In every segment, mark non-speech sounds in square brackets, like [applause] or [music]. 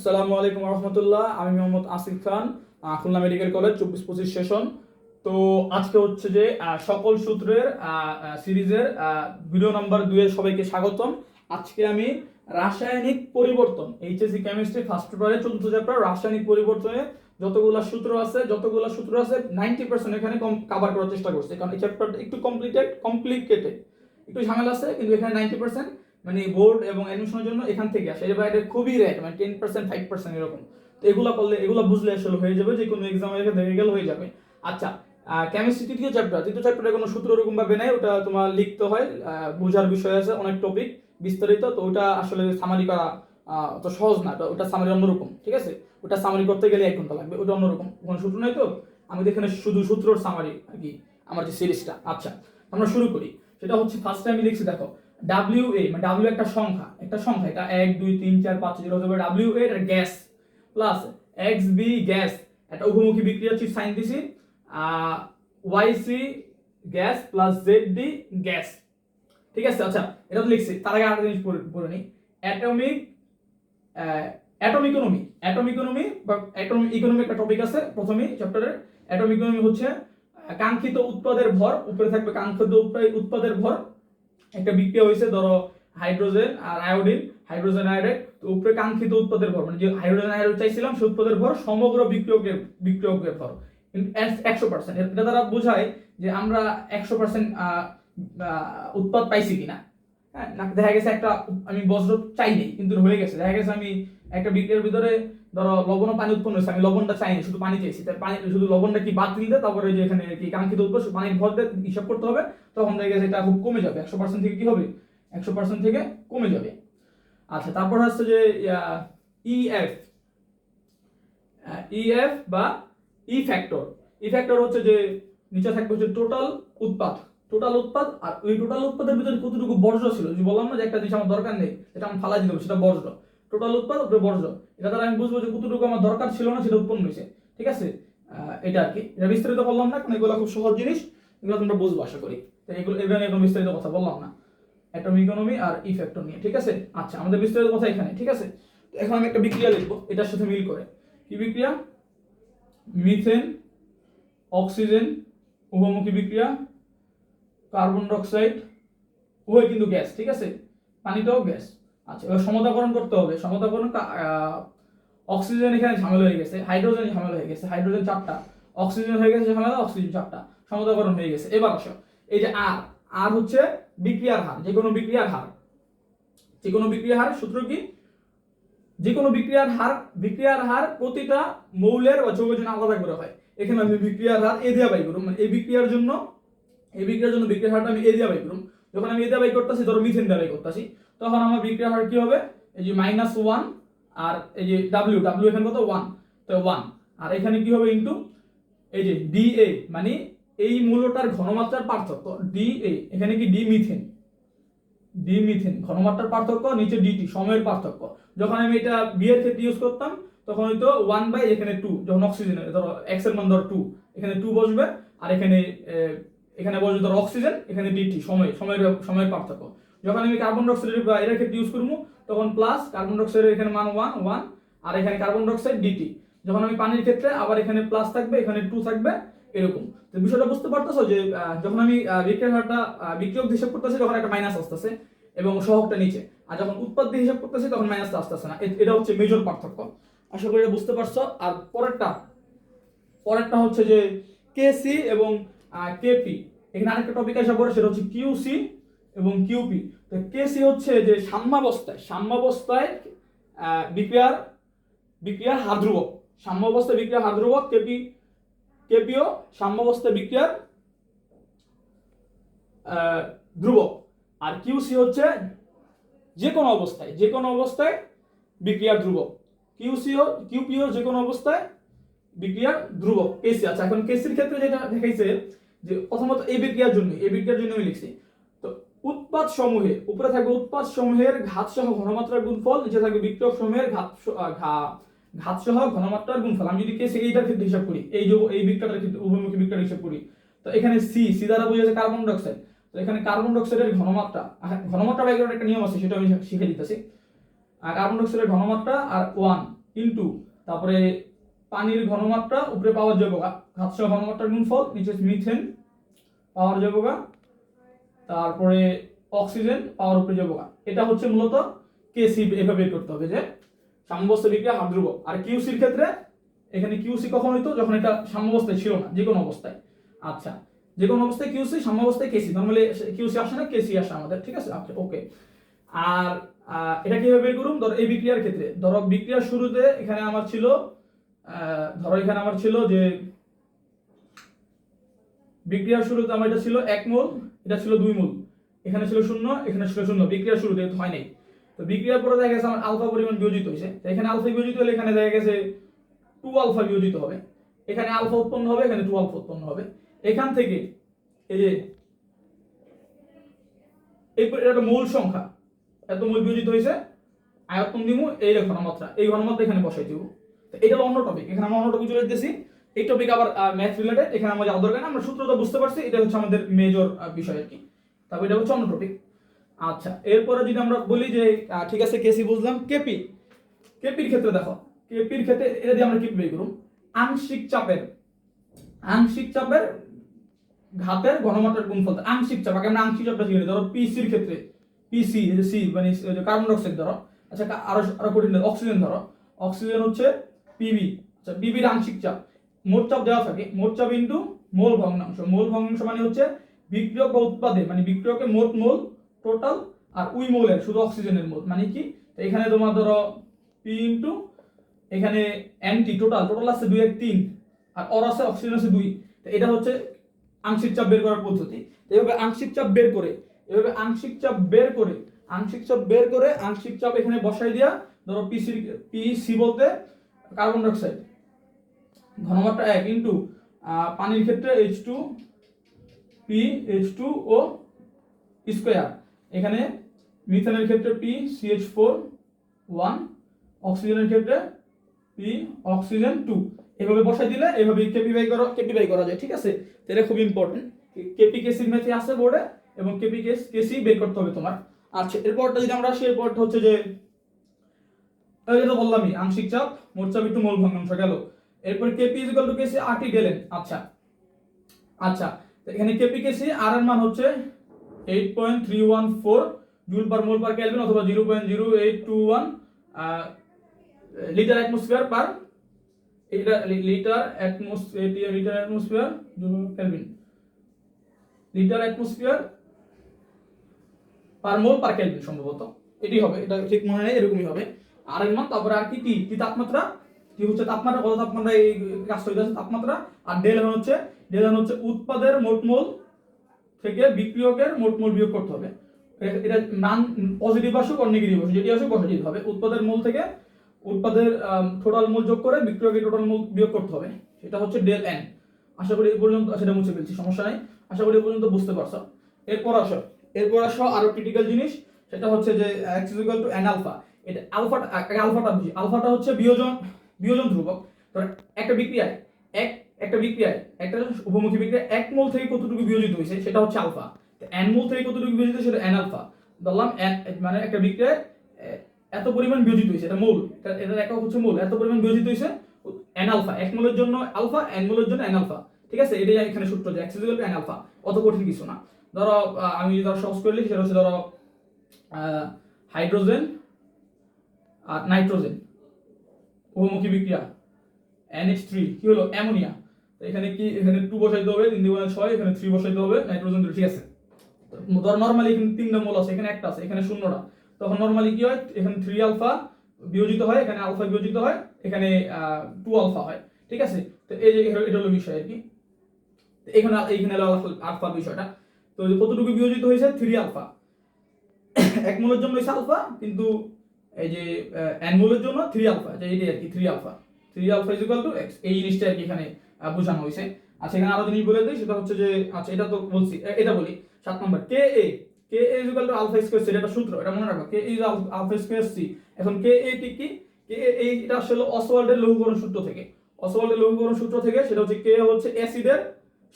আসসালামু আলাইকুম রহমতুল্লাহ, আমি মোহাম্মদ আসিফ খান খুলনা মেডিকেল কলেজ, চব্বিশ পঁচিশ সেশন। তো আজকে হচ্ছে যে সকল সূত্রের সিরিজের ভিডিও নাম্বার দুয়ে সবাইকে স্বাগতম। আজকে আমি রাসায়নিক পরিবর্তন, এইচএসসি কেমিস্ট্রি ফার্স্ট পেপারে, চতুর্থ চ্যাপ্টার, রাসায়নিক পরিবর্তনে যতগুলা সূত্র আছে, যতগুলা সূত্র আছে নাইনটি পার্সেন্ট এখানে কভার করার চেষ্টা করছে। কারণ এই চ্যাপ্টারটা একটু কমপ্লিটেড কমপ্লিকেটেড একটু ঝামেলা আছে, কিন্তু এখানে নাইনটি পার্সেন্ট মানে বোর্ড এবং অ্যাডমিশনের জন্য এখান থেকে আসে। এর বাইরে খুবই রেট মানে টেন পার্সেন্ট ফাইভ পার্সেন্ট এরকম। তো এগুলো করলে, এগুলো বুঝলে আসলে হয়ে যাবে যে কোনো এক্সাম দেখে গেলে হয়ে যাবে। আচ্ছা কেমিস্ট্রি তৃতীয় চ্যাপ্টার তৃতীয় চ্যাপ্টারে কোনো সূত্র ওরকম ভাবে নেই, ওটা তোমার লিখতে হয় বোঝার বিষয় আছে, অনেক টপিক বিস্তারিত, তো ওটা আসলে সামারি করা অত সহজ না ওটা সামারি অন্যরকম, ঠিক আছে? ওটা সামারি করতে গেলে এক ঘণ্টা লাগবে, ওটা অন্যরকম, কোনো সূত্র নাই তো? আমি এখানে শুধু সূত্রর সামারি আর কি, আমার যে সিরিজটা আচ্ছা আমরা শুরু করি। সেটা হচ্ছে ফার্স্ট টাইম লিখছি, দেখো ডাব্লিউ এ মানে ডাব্লিউ একটা সংখ্যা একটা সংখ্যা, এটা এক, দুই, তিন, চার, পাঁচ যেটা হতে পারে W A gas plus X B gas, একটা উভমুখী বিক্রিয়া চিপ সাইন দিছি Y C gas plus Z D gas, ঠিক আছে? আচ্ছা এটা তো লিখছি, তার আগে আরেকটা জিনিস পড়ে নিই atomic atom economy atom economy বা অ্যাটম ইকোনমি একটা টপিক আছে প্রথমেই চ্যাপ্টারের অ্যাটম ইকোনমি হচ্ছে কাঙ্ক্ষিত উৎপাদের ভর, উপরে থাকবে কাঙ্ক্ষিত উৎপাদের ভর একটা বিক্রিয়া হয়েছে, ধরো হাইড্রোজেন আর আয়োডিন। হাইড্রোজেন আয়োডাইড উপরে কাঙ্ক্ষিত উৎপাদের ভর মানে যে হাইড্রোজেন আয়োডাইড চাইছিলাম সেই উৎপাদের ভর সমগ্র বিক্রিয়কের বিক্রিয়কের ভর। একশো পার্সেন্ট এটা দ্বারা বোঝায় যে আমরা একশো পার্সেন্ট উৎপাদ পাইছি কিনা। হ্যাঁ দেখা গেছে একটা, আমি বজ্র চাইনি কিন্তু হয়ে গেছে। দেখা গেছে আমি একটা বিক্রিয়ার ভিতরে ধরো লবণ পানি উৎপন্ন হয়েছে, আমি লবণটা চাইনি শুধু পানি চাইছি। তাই পানি শুধু লবণটা কি বাতিল দিয়ে তারপরে যে এখানে কি কাঙ্ক্ষিত উৎপাদ শুধু পানির ভর দিয়ে হিসাব করতে হবে, তখন দেখে এটা খুব কমে যাবে। একশো পার্সেন্ট থেকে কি হবে? একশো পার্সেন্ট থেকে কমে যাবে। আচ্ছা তারপর হচ্ছে যে ইএফ ইএফ বা ই ফ্যাক্টর ই ফ্যাক্টর হচ্ছে যে, নিচে থাকবে হচ্ছে টোটাল উৎপাদ। টোটাল উৎপাদ আর ওই টোটাল উৎপাদের ভিতরে কতটুকু বর্জ্য ছিল? যে বললাম না যে একটা জিনিস আমার দরকার নেই এটা আমি ফালাই দিতে সেটা বর্জ্য। টোটাল উৎপাদ উপরে বর্জ্য। এটা দ্বারা আমি বুঝব যে কতটুকু আমার দরকার ছিল না, সেটা উৎপন্ন হয়েছে। ঠিক আছে? এটা আর কি এটা বিস্তারিত বললাম না, কারণ এগুলো খুব সহজ জিনিস। এগুলো তোমরা বুঝব, আশা করি। তো এগুলো এগুলো কোনো বিস্তারিত কথা বললাম না। অ্যাটম ইকোনমি আর ই ফ্যাক্টর নিয়ে, ঠিক আছে? আচ্ছা আমাদের বিস্তারিত কথা এখানে, ঠিক আছে? এখন আমি একটা বিক্রিয়া লিখব এটার সাথে মিল করে। কি বিক্রিয়া? মিথেন, অক্সিজেন, উভমুখী বিক্রিয়া, কার্বন ডাইঅক্সাইড, উভয় কিন্তু গ্যাস, ঠিক আছে? পানিটাও গ্যাস। আচ্ছা এবার সমতাকরণ করতে হবে। সমতাকরণ অক্সিজেন এখানে ঝামেলা হয়ে গেছে, হাইড্রোজেন ঝামেলা হয়ে গেছে, হাইড্রোজেন চারটা, অক্সিজেন হয়ে গেছে ঝামেলা, অক্সিজেন চারটা, সমতাকরণ হয়ে গেছে। এবার আসো, এই যে আর আর হচ্ছে বিক্রিয়ার হার যে কোনো বিক্রিয়ার হার। যে কোনো বিক্রিয়ার হার সূত্র কি? যে কোনো বিক্রিয়ার হার বিক্রিয়ার হার প্রতিটা মৌলের বা যৌগের জন্য আলাদা করে হয়। এখানে আমি বিক্রিয়ার হার এ দিয়া বাই করুম মানে এই বিক্রিয়ার জন্য, এই বিক্রিয়ার জন্য বিক্রিয়ার হারটা আমি এ দিয়া বাই করুম। যখন আমি এ দিয়া বাই করতেছি, ধরো মিথেন দিয়া বাই করতেছি তখন আমার বিক্রিয়ার হার কি হবে? এই যে মাইনাস ওয়ান আর এই যে ডাব্লিউ ডাব্লিউ এখানে কত? ওয়ান তো ওয়ান আর এখানে কি হবে ইন্টু এই যে ডি এ মানে এই মূলটার ঘনমাত্রার পার্থক্য ডি এ এখানে কি? ডি মিথেন ডি মিথেন ঘনমাত্রার পার্থক্য, নিচে ডিটি সময়ের পার্থক্য। যখন আমি এটা বি এর ক্ষেত্রে ইউজ করতাম, তখন হয়তো ওয়ান বাই এখানে টু যখন অক্সিজেন ধরো এক্স মান ধরো টু এখানে টু বসবে, আর এখানে এখানে বসবে ধরো অক্সিজেন এখানে ডিটি সময়, সময়ের সময়ের পার্থক্য। যখন আমি কার্বন ডাইঅক্সাইডের এর ক্ষেত্রে ইউজ করব, তখন প্লাস কার্বন ডাইঅক্সাইডের এখানে মান ওয়ান ওয়ান আর এখানে কার্বন ডাইঅক্সাইড ডিটি যখন আমি পানির ক্ষেত্রে আবার এখানে প্লাস থাকবে, এখানে টু থাকবে, এরকম। তো বিষয়টা বুঝতে পারতেছো যে যখন আমি বিক্রিয়ার হারটা বিক্রিয়ক হিসাব করতেছি, তখন একটা মাইনাস আসতেছে এবং সহগটা নিচে। আর যখন উৎপাদ দিয়ে হিসাব করতেছি, তখন মাইনাসটা আসতেছে না। এটা হচ্ছে মেজর পার্থক্য। আশা করি এটা বুঝতে পারছ। আর পরেরটা পরেরটা হচ্ছে যে কেসি এবং কেপি এখানে আরেকটা টপিক আসা পড়ে, সেটা হচ্ছে কিউসি এবং কিউপি তো কেসি হচ্ছে যে সাম্যাবস্থায় সাম্যাবস্থায় আহ, বিক্রিয়ার ধ্রুবক সাম্যাবস্থায় বিক্রিয়ার হার ধ্রুবক কেপি কেপিও সাম্যাবস্থায় বিক্রিয়ার ধ্রুবক। আর কিউসি হচ্ছে যে কোনো অবস্থায় যে কোনো অবস্থায় বিক্রিয়ার ধ্রুবক। কিউসিও কিউপিও যে কোনো অবস্থায় বিক্রিয়ার ধ্রুবক। কেসি আচ্ছা এখন কেসির ক্ষেত্রে যেটা দেখাইছে যে প্রথমত এই বিক্রিয়ার জন্য এই বিক্রিয়ার জন্য আমি লিখছি। উৎপাদ সমূহে উপরে থাকবে উৎপাদ সমূহের ঘাত সহ ঘনমাত্রার গুণফল, নিচে থাকবে বিক্রিয়ক সমূহের ঘাত ঘাত সহ ঘনমাত্রার গুণফল। আমি যদি কেসি এইটার ক্ষেত্রে হিসাব করি, এই যে এই বিক্রিয়াটার ক্ষেত্রে উভয়মুখী বিক্রিয়ার হিসাব করি, তো এখানে সি সি দ্বারা বোঝাচ্ছে কার্বন ডাইঅক্সাইড তো এখানে কার্বন ডাইঅক্সাইডের ঘনমাত্রা ঘনমাত্রা বাইকের একটা নিয়ম আছে, সেটা আমি শিখে দিতেছি। আর কার্বন ডাইঅক্সাইডের ঘনমাত্রা আর ওয়ান ইনটু তারপরে পানির ঘনমাত্রা, উপরে পাওয়ার জৈব ঘাত সহ ঘনমাত্রার গুণফল, নিচে মিথেন পাওয়ার জৈবকা তারপরে অক্সিজেন পাওয়ার উপরে জৈবকা এটা হচ্ছে মূলত কেসি এভাবে করতে হবে যে সাম্যবস্থা বিক্রিয়া ধ্রুবক। আর কিউসির ক্ষেত্রে এখানে কিউসি কখন হইতো? যখন এটা সাম্যবস্থায় ছিল না যে কোনো অবস্থায়। আচ্ছা যে কোনো অবস্থায় কিউসি সাম্যবস্থায় কেসি নর্মালি কিউসি আসে না কেসি আসে আমাদের, ঠিক আছে? আচ্ছা ওকে আর এটা কীভাবে বের করুন ধরো এই বিক্রিয়ার ক্ষেত্রে। ধরো বিক্রিয়ার শুরুতে এখানে আমার ছিল ধরো এখানে আমার ছিল যে বিক্রিয়ার শুরুতে আমার এটা ছিল এক মোল এটা ছিল দুই মূল। এখানে ছিল শূন্য, এখানে ছিল শূন্য। বিক্রিয়ার শুরুতে হয় নাই। তো বিক্রিয়ার পরে দেখা গেছে আমার আলফা পরিমাণ বিয়োজিত হয়েছে। এখানে আলফা বিয়োজিত হলে এখানে দেখা গেছে টু আলফা বিয়োজিত হবে। এখানে আলফা উৎপন্ন হবে, এখানে টু আলফা উৎপন্ন হবে। এখান থেকে এই যে একটা মূল সংখ্যা। এত মূল বিয়োজিত হয়েছে। আয়তন দিমু, এই ঘনমাত্রা এই ঘনমাত্রা এখানে বসাই দিব। এটা অন্য টপিক এখানে আমরা অন্য টপিক চলে যেতেছি। এই টপিক আবার ম্যাথ রিলেটেড এখানে আমরা যাওয়া দরকার না, আমরা সূত্রটা বুঝতে পারছি, এটা হচ্ছে আমাদের মেজর বিষয় আর কি। তারপর এটা হচ্ছে অন্য টপিক আচ্ছা এরপরে যদি আমরা বলি যে ঠিক আছে কেসি বুঝলাম কেপি কেপির ক্ষেত্রে দেখো কেপির ক্ষেত্রে এটা দিয়ে আমরা কি বের করুম? আংশিক চাপের আংশিক চাপের ঘাতের ঘনমাত্রার গুণফল। আংশিক চাপ, আগে আমরা আংশিক চাপটা শিখে ধরো পিসির ক্ষেত্রে পিসি সি মানে কার্বন ডাইঅক্সাইড ধরো। আচ্ছা আরও আরও কঠিন অক্সিজেন ধরো। অক্সিজেন হচ্ছে পিবি আচ্ছা পিবির আংশিক চাপ। মোট চাপ দেওয়া থাকে মোট চাপ ইন্টু মোল ভগ্নাংশ। মোল ভগ্নাংশ মানে হচ্ছে বিক্রিয়ক বা উৎপাদে মানে বিক্রিয়কের মোট মোল টোটাল আর উই মোলের, শুধু অক্সিজেনের মোল। মানে কি? এখানে তোমার ধরো পি ইন্টু এখানে অ্যান্টি টোটাল টোটাল আছে দুই এক তিন, আর অর আছে অক্সিজেন আছে দুই। এটা হচ্ছে আংশিক চাপ বের করার পদ্ধতি। এভাবে আংশিক চাপ বের করে, এভাবে আংশিক চাপ বের করে, আংশিক চাপ বের করে, আংশিক চাপ এখানে বসাই দিয়া, ধরো পিসি পিসি বলতে কার্বন ডাইঅক্সাইড ঘনমাত্রা এক ইন্টু পানির ক্ষেত্রে H two P H two O square. এখানে মিথেনের ক্ষেত্রে পি সিএইচ ফোর ওয়ান অক্সিজেনের ক্ষেত্রে পি অক্সিজেন টু এভাবে বসাই দিলে এভাবে কেপি বাই করা কেপি বাই করা যায়, ঠিক আছে? এটা খুব ইম্পর্টেন্ট কেপি কেসির ম্যাথে আছে বোর্ডে এবং কেপি কেস কেসি বের করতে হবে তোমার। আচ্ছা এরপরটা যদি আমরা আসি এরপরটা হচ্ছে যে বললামই, আংশিক চাপ, মোট চাপ একটু মোল ভগ্নাংশ গেল। এরপর Kp is equal to Kc RT del n আচ্ছা। আচ্ছা তো এখানে কেপি কেসি আর এর মান হচ্ছে eight point three one four joule per mole per kelvin অথবা zero point zero eight two one litre atmosphere per এটা litre atmosphere litre atmosphere kelvin litre atmosphere per mole per kelvin সম্ভবত। এটি হবে, এটা ঠিক মনে নেই, এরকমই হবে। আর এর মান, তারপরে আর কি টি টি তাপমাত্রা টি হচ্ছে? তাপমাত্রা কত তাপমাত্রা এই কাজ হয়ে যাচ্ছে তাপমাত্রা আর ডেল এন হচ্ছে, ডেল এন হচ্ছে উৎপাদের মোট মোল থেকে বিক্রিয়কের মোট মোল বিয়োগ করতে হবে। এটা মান পজিটিভ আসুক আর নেগেটিভ আসুক, যেটি আসুক পজিটিভ হবে। উৎপাদের মোল থেকে উৎপাদের টোটাল মোল যোগ করে বিক্রিয়কের টোটাল মোল বিয়োগ করতে হবে। সেটা হচ্ছে ডেল এন। আশা করি এই পর্যন্ত সেটা মুছে ফেলছি, সমস্যা নাই। আশা করি এই পর্যন্ত বুঝতে পারছ। এরপর আসো এরপর আসো আরও ক্রিটিক্যাল জিনিস, সেটা হচ্ছে যে x equal to n alpha এটা আলফাটা আলফাটা বুঝি। আলফাটা হচ্ছে বিয়োজন বিয়োজন ধ্রুবক। ধর একটা বিক্রিয়ায়, এক, একটা বিক্রিয়ায়, একটা উপমুখী বিক্রিয়া এক মোল থেকে কতটুকু বিয়োজিত হয়েছে সেটা হচ্ছে আলফা। এন মোল থেকে কতটুকু বিয়োজিত সেটা এন আলফা। ধরলাম মানে একটা বিক্রিয়ায় এত পরিমাণ বিয়োজিত হয়েছে, এটা মোল, এটা, এটার একক হচ্ছে মোল, এত পরিমাণ বিয়োজিত হয়েছে এন আলফা, এক মোলের জন্য আলফা এন মোলের জন্য এন আলফা। ঠিক আছে? এটাই এখানে সূত্র যে x equal to n alpha, অত কঠিন কিছু না। ধরো আমি ধরো সহজ করে লিখি, সেটা হচ্ছে ধরো হাইড্রোজেন আর নাইট্রোজেন বহুমুখী বিক্রিয়া। NH3 থ্রি কি হলো? অ্যামোনিয়া। এখানে কি? এখানে টু বসাইতে হবে, তিন দুগুণে ছয়, এখানে থ্রি বসাইতে হবে নাইট্রোজেন ঠিক আছে? ধর নর্মালি এখানে তিনটা মোল আছে এখানে একটা আছে, এখানে শূন্যটা। তখন নর্মালি কি হয়? এখানে থ্রি আলফা বিয়োজিত হয়, এখানে আলফা বিয়োজিত হয়, এখানে টু আলফা হয়, ঠিক আছে? তো এই যে এটা হলো বিষয় আর কি। এখানে এইখানে হলো আলফা বিষয়টা। তো কতটুকু বিয়োজিত হয়েছে? থ্রি আলফা [coughs] এক মোলের জন্য হয়েছে আলফা কিন্তু এই যে এন মোলের জন্য থ্রি আলফা যে এইটাই আর কি three alpha three alpha is equal to x এই জিনিসটা আর কি এখানে বোঝানো হয়েছে। আচ্ছা এখানে আরও জিনিস বলে দিই, সেটা হচ্ছে যে আচ্ছা এটা তো বলছি এটা বলি। সাত নম্বর K a K a is equal to alpha square C এটা সূত্র, এটা মনে রাখো K is alpha square C এখন কে এ টি কি? কে এ এটা আসলে অসওয়াল্ডের লঘুকরণ সূত্র থেকে। অসওয়াল্ডের লঘুকরণ সূত্র থেকে, সেটা হচ্ছে কে হচ্ছে অ্যাসিডের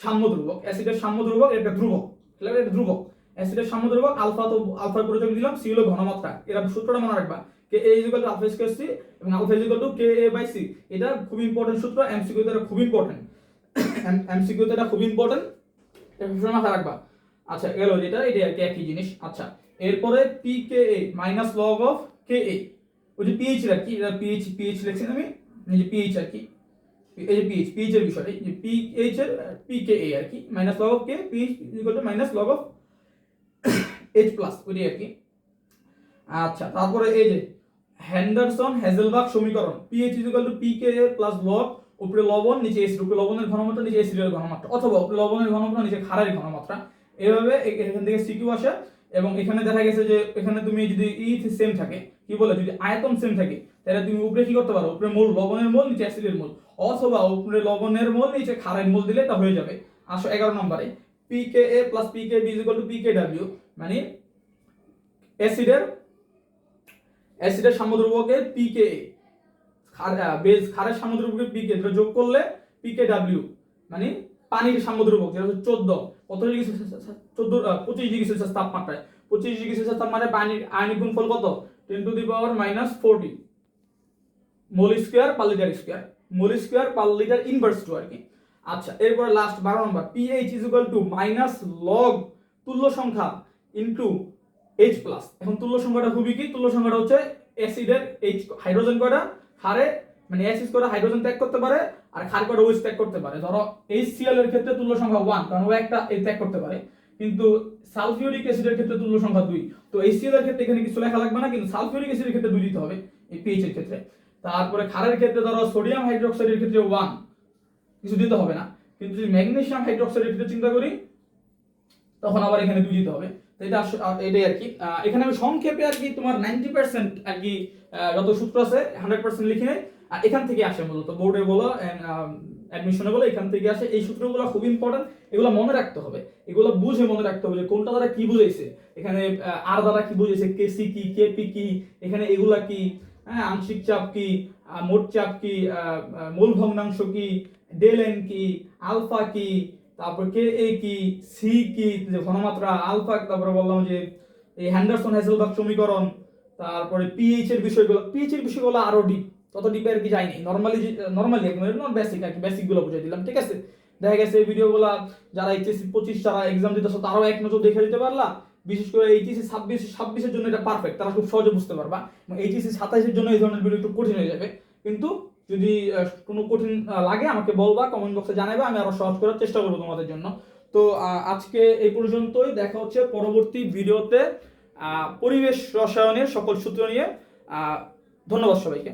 সাম্য ধ্রুবক। অ্যাসিডের সাম্য ধ্রুবক, এটা ধ্রুবক। এটা ধ্রুবক। অ্যাসিডের সাম্য ধ্রুবক আলফা তো আলফার পরিচয় দিলাম? সি হলো ঘনমাত্রা। এরা সূত্রটা মনে রাখবা। K a is to alpha square C এবং alpha is to K a by C এটা খুব ইম্পর্টেন্ট সূত্র এমসিকিউ তে এটা খুব ইম্পর্টেন্ট এমসিকিউ তে এটা খুব ইম্পর্টেন্ট এটা সবসময় মাথায় রাখবা। আচ্ছা গেল যেটা এটা আর কি একই জিনিস। আচ্ছা এরপরে P K a minus log of K a ওই যে পিএইচ আর কি? এটা পিএইচ পিএইচ লিখছি আমি। এই যে পিএইচ আর কি। এই যে পিএইচ পিএইচ এর বিষয়। এই যে পিএইচ এর পি কে এ আর কি। Minus log of K pH equal to minus log of H plus ওইটাই আর কি। আচ্ছা তারপরে এই যে হ্যান্ডারসন হ্যাজেলবার্গ সমীকরণ। PH equal to P K plus log উপরে লবণ, নিচে এসিড উপরে লবণের ঘনমাত্রা, নিচে এসিডের ঘনমাত্রা, অথবা উপরে লবণের ঘনমাত্রা, নিচে ক্ষারের ঘনমাত্রা। এভাবে এখান থেকে সিকিউ আসে এবং এখানে দেখা গেছে যে এখানে তুমি যদি ই সেম থাকে, কি বলে? যদি আয়তন সেম থাকে, তাহলে তুমি উপরে কি করতে পারো? উপরে মোল, লবণের মোল, নিচে অ্যাসিডের মোল। অথবা উপরে লবণের মোল, নিচে ক্ষারের মোল দিলে তা হয়ে যাবে। আসো এগারো নম্বরে। P K a plus P K b equal to P K W মানে অ্যাসিডের অ্যাসিডের সামুদ্রবকে পি কে এ বেজ ক্ষারের সামুদ্রবকে পি কে যোগ করলে পি কে ডাব্লিউ মানে পানির সামুদ্রবক যেটা হচ্ছে চোদ্দ। কত ডিগ্রি চোদ্দ পঁচিশ ডিগ্রি সেলসিয়াস তাপমাত্রায়। পঁচিশ ডিগ্রি সেলসিয়াস তাপমাত্রায় পানির আয়নিক গুণফল কত? Ten to the power minus forty mole square per litre square mole square per litre inverse two আর কি। আচ্ছা এরপরে লাস্ট বারো নম্বর pH is equal to minus log তুল্য সংখ্যা ইনটু এইচ প্লাস এখন তুল্য সংখ্যাটা খুবই কি? তুল্য সংখ্যাটা হচ্ছে অ্যাসিডের এইচ হাইড্রোজেন কয়টা? হারে মানে অ্যাসিড করে হাইড্রোজেন ত্যাগ করতে পারে, আর ক্ষার করে ওইচ ত্যাগ করতে পারে। ধরো এইচসিএল এর ক্ষেত্রে তুল্য সংখ্যা ওয়ান কারণ ও একটা এই ত্যাগ করতে পারে। কিন্তু সালফিউরিক অ্যাসিডের ক্ষেত্রে তুল্য সংখ্যা দুই। তো এইচসিএল এর ক্ষেত্রে এখানে কিছু লেখা লাগবে না, কিন্তু সালফিউরিক অ্যাসিডের ক্ষেত্রে দুই দিতে হবে, এই পিএইচ এর ক্ষেত্রে। তারপরে ক্ষারের ক্ষেত্রে ধরো সোডিয়াম হাইড্রোক্সাইডের ক্ষেত্রে ওয়ান কিছু দিতে হবে না। কিন্তু যদি ম্যাগনেসিয়াম হাইড্রোক্সাইডের ক্ষেত্রে চিন্তা করি, তখন আবার এখানে দুই দিতে হবে। এটা এটাই আর কি। এখানে আমি সংক্ষেপে আর কি তোমার নাইনটি পার্সেন্ট আর কি যত সূত্র আছে, হান্ড্রেড পার্সেন্ট লিখে আর এখান থেকে আসে মূলত, বোর্ডে বলো অ্যাডমিশনে বলো, এখান থেকে আসে। এই সূত্রগুলো খুব ইম্পর্টেন্ট এগুলো মনে রাখতে হবে। এগুলো বুঝে মনে রাখতে হবে যে কোনটা দ্বারা কি বুঝাইছে। এখানে আর দ্বারা কি বুঝাইছে? কেসি কি কেপি কি? এখানে এগুলা কি? হ্যাঁ আংশিক চাপ কি মোট চাপ কি মূল ভগ্নাংশ কি, ডেল এন কি, আলফা কি, তারপর কে এ কি সি কি, যে ঘনমাত্রা আলফা, তারপরে বললাম যে এই হ্যান্ডারসন হ্যাজেলবার্গ সমীকরণ, তারপরে পিএইচ এর বিষয়গুলো পিএইচ এর বিষয়গুলো আরও ডিপ তত ডিপে আর কি যায়নি নর্মালি নর্মালি একদম নট বেসিক আর কি বেসিকগুলো বুঝাই দিলাম, ঠিক আছে? দেখা গেছে এই ভিডিওগুলো যারা এইচএসসি পঁচিশ, যারা এক্সাম দিতেছো, তারাও এক নজর দেখে দিতে পারলা। বিশেষ করে এইচএসসি ছাব্বিশ ছাব্বিশের জন্য এটা পারফেক্ট তারা খুব সহজে বুঝতে পারবা। এইচএসসি সাতাইশের জন্য এই ধরনের ভিডিও একটু কঠিন হয়ে যাবে। কিন্তু যদি কোনো কঠিন লাগে আমাকে বলবা কমেন্ট বক্সে জানাবে আমি আরও সহজ করার চেষ্টা করব তোমাদের জন্য। তো আজকে এই পর্যন্তই। দেখা হচ্ছে পরবর্তী ভিডিওতে পরিবেশ রসায়নের সকল সূত্র নিয়ে। ধন্যবাদ সবাইকে।